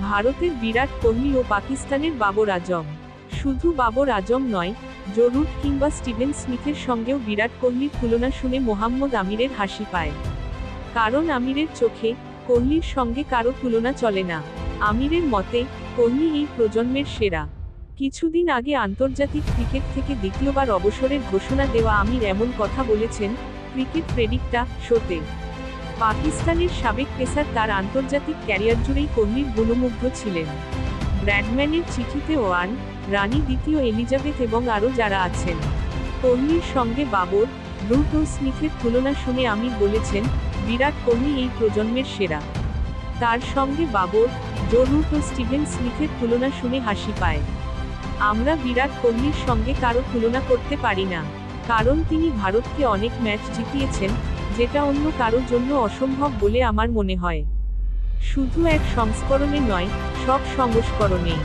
ভারতের বিরাট কোহলি ও পাকিস্তানের বাবর আজম। শুধু বাবর আজম নয়, জরুর কিংবা স্টিভেন স্মিথের সঙ্গেও বিরাট কোহলির তুলনা শুনে মোহাম্মদ আমিরের হাসি পায়। কারণ আমিরের চোখে কোহলির সঙ্গে কারও তুলনা চলে না। আমিরের মতে, কোহলি এই প্রজন্মের সেরা। কিছুদিন আগে আন্তর্জাতিক ক্রিকেট থেকে দ্বিতীয়বার অবসরের ঘোষণা দেওয়া আমির এমন কথা বলেছেন, ক্রিকেট প্রেডিক্টা শোতে পাকিস্তানের সাবেক পেসার তার আন্তর্জাতিক ক্যারিয়ার জুড়েই কোহলির গুণমুগ্ধ ছিলেন। ব্র্যাডম্যানের চিঠিতে ওয়ান, রানী, দ্বিতীয় এলিজাবেথ এবং আরও যারা আছেন। কোহলির সঙ্গে বাবর রুট ও স্মিথের তুলনা শুনে আমি বলেছেন, বিরাট কোহলি এই প্রজন্মের সেরা। তার সঙ্গে বাবর, জো রুট ও স্টিভেন স্মিথের তুলনা শুনে হাসি পায়। আমরা বিরাট কোহলির সঙ্গে কারও তুলনা করতে পারি না, কারণ তিনি ভারতকে অনেক ম্যাচ জিতিয়েছেন যেটা অন্য কারোর জন্য অসম্ভব বলে আমার মনে হয়। শুধু এক সংস্করণে নয়, সব সংস্করণেই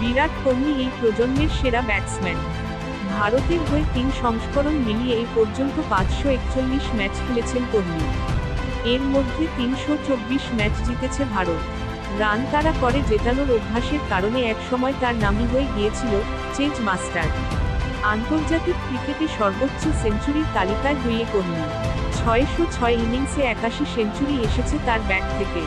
বিরাট কোহলি এই প্রজন্মের সেরা ব্যাটসম্যান। ভারতের হয়ে তিন সংস্করণ মিলিয়ে এই পর্যন্ত পাঁচশো একচল্লিশ ম্যাচ খেলেছেন কোহলি। এর মধ্যে তিনশো চব্বিশ ম্যাচ জিতেছে ভারত। রান তারা করে জেতানোর অভ্যাসের কারণে একসময় তার নামই হয়ে গিয়েছিল চেঞ্জ মাস্টার। আন্তর্জাতিক ক্রিকেটে সর্বোচ্চ সেঞ্চুরির তালিকায় দুইয়ে কোহলি। ছয়শো ছয় ইনিংসে একাশি সেঞ্চুরি এসেছে তার ব্যাট থেকে।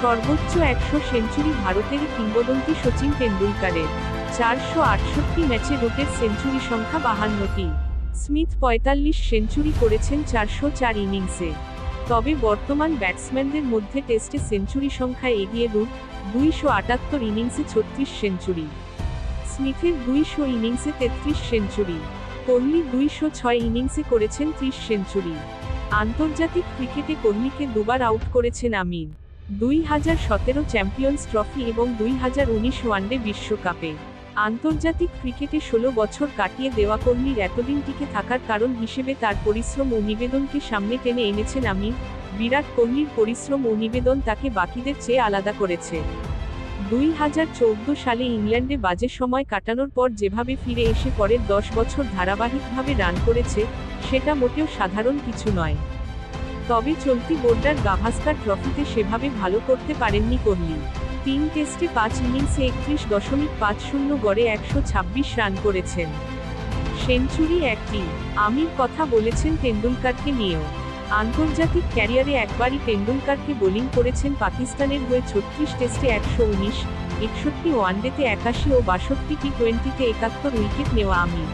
সর্বোচ্চ একশো সেঞ্চুরি ভারতের কিংবদন্তি সচিন তেন্ডুলকারের। চারশো আটষট্টি ম্যাচে রুটের সেঞ্চুরি সংখ্যা বাহান্নটি। স্মিথ পঁয়তাল্লিশ সেঞ্চুরি করেছেন চারশো চার ইনিংসে। তবে বর্তমান ব্যাটসম্যানদের মধ্যে টেস্টে সেঞ্চুরি সংখ্যা এগিয়ে রুট দুইশো আটাত্তর ইনিংসে ছত্রিশ সেঞ্চুরি। স্মিথের দুইশো ইনিংসে তেত্রিশ সেঞ্চুরি। কোহলি দুইশো ছয় ইনিংসে করেছেন ত্রিশ সেঞ্চুরি। আন্তর্জাতিক ক্রিকেটে কোহলিকে দুবার আউট করেছেন আমির। দুই হাজার সতেরো চ্যাম্পিয়ন্স ট্রফি এবং দুই হাজার উনিশ ওয়ানডে বিশ্বকাপে। আন্তর্জাতিক ক্রিকেটে ষোলো বছর কাটিয়ে দেওয়া কোহলির এতদিন টিকে থাকার কারণ হিসেবে তার পরিশ্রম ও নিবেদনকে সামনে টেনে এনেছেন আমির। বিরাট কোহলির পরিশ্রম ও নিবেদন তাকে বাকিদের চেয়ে আলাদা করেছে। দুই হাজার চৌদ্দ সালে ইংল্যান্ডে বাজে সময় কাটানোর পর যেভাবে ফিরে এসে পরের দশ বছর ধারাবাহিকভাবে রান করেছে সেটা মোটেও সাধারণ কিছু নয়। তবে চলতি বোর্ডার গাভাস্কার ট্রফিতে সেভাবে ভালো করতে পারেননি কোহলি। তিন টেস্টে পাঁচ ইনিংসে একত্রিশ দশমিক পাঁচ শূন্য গড়ে একশো ছাব্বিশ রান করেছেন। সেঞ্চুরি একটি। আমির কথা বলেছেন তেন্ডুলকারকে নিয়েও। আন্তর্জাতিক ক্যারিয়ারে একবারই তেন্ডুলকারকে বোলিং করেছেন পাকিস্তানের হয়ে ছত্রিশ টেস্টে একশো উনিশ, একষট্টি ওয়ানডেতে একাশি ও বাষট্টি টি টোয়েন্টিতে একাত্তর উইকেট নেওয়া আমির।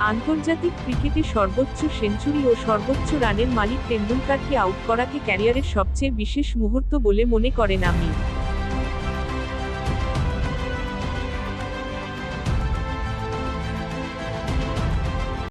আন্তর্জাতিক ক্রিকেটে সর্বোচ্চ সেঞ্চুরি ও সর্বোচ্চ রানের মালিক তেন্ডুলকারকে আউট করাকে ক্যারিয়ারের সবচেয়ে বিশেষ মুহূর্ত বলে মনে করেন আমির।